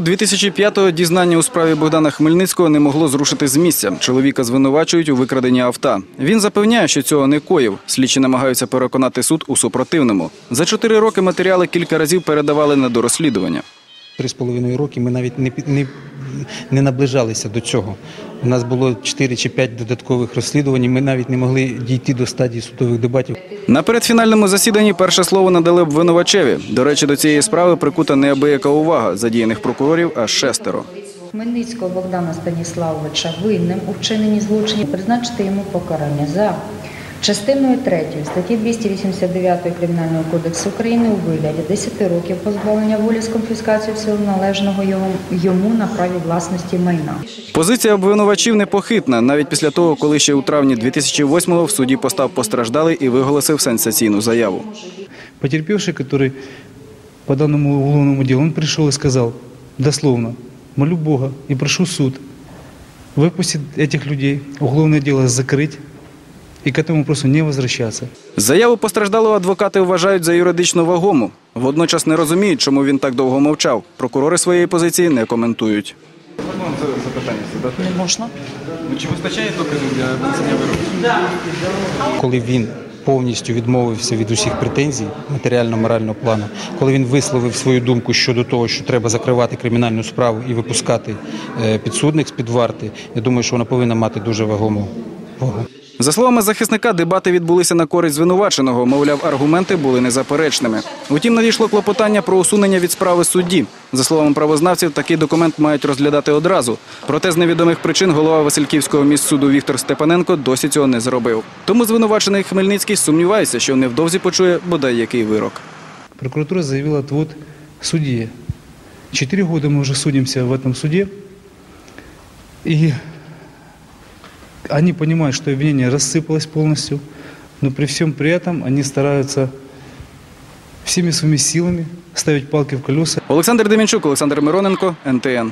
початку 2005-го дізнання у справі Богдана Хмельницького не могло зрушити з місця. Чоловіка звинувачують у викраденні авто. Він запевняє, що цього не коїв. Слідчі намагаються переконати суд у супротивному. За чотири роки матеріали кілька разів передавали на дорозслідування. Три з половиною роки ми навіть не, не, не наближалися до цього. У нас було 4 чи 5 додаткових розслідувань, і ми навіть не могли дійти до стадії судових дебатів. На передфінальному засіданні перше слово надали обвинувачеві. До речі, до цієї справи прикута неабияка увага задіяних прокурорів аж шестеро. Хмельницького Богдана Станіславовича винним у вчиненні злочинів призначити йому покарання за частиною 3 статті 289 Кримінального кодексу України у вигляді 10 років позбавлення волі з конфіскацією всього належного йому, йому на праві власності майна. Позиція обвинувачів непохитна, навіть після того, коли ще у травні 2008-го в суді постав постраждалий і виголосив сенсаційну заяву. Потерпевший, который по данному уголовному делу, он пришел и сказал дословно, молю Бога и прошу суд выпустить этих людей, уголовное дело закрыть и к этому вопросу не возвращаться. Заяву постраждалого адвокати вважають за юридично вагому. Водночас не розуміють, чому він так довго мовчав. Прокурори своєї позиції не коментують. Не можна. Чи вистачає доказів для винесення вироку? Коли він повністю відмовився від усіх претензій матеріально-морального плану, коли він висловив свою думку щодо того, що треба закривати кримінальну справу і випускати е, підсудних з-під варти, я думаю, що вона повинна мати дуже вагому вагу. За словами захисника, дебати відбулися на користь звинуваченого. Мовляв, аргументи були незаперечними. Утім, надійшло клопотання про усунення від справи судді. За словами правознавців, такий документ мають розглядати одразу. Проте з невідомих причин голова Васильківського міськсуду Віктор Степаненко досі цього не зробив. Тому звинувачений Хмельницький сумнівається, що невдовзі почує бодай який вирок. Прокуратура заявила отвод судье. Четыре года мы уже судимся в этом суде. И они понимают, что обвинение рассыпалось полностью, но при всем при этом они стараются всеми своими силами ставить палки в колеса Олександр Демінчук, Олександр Мироненко, НТН.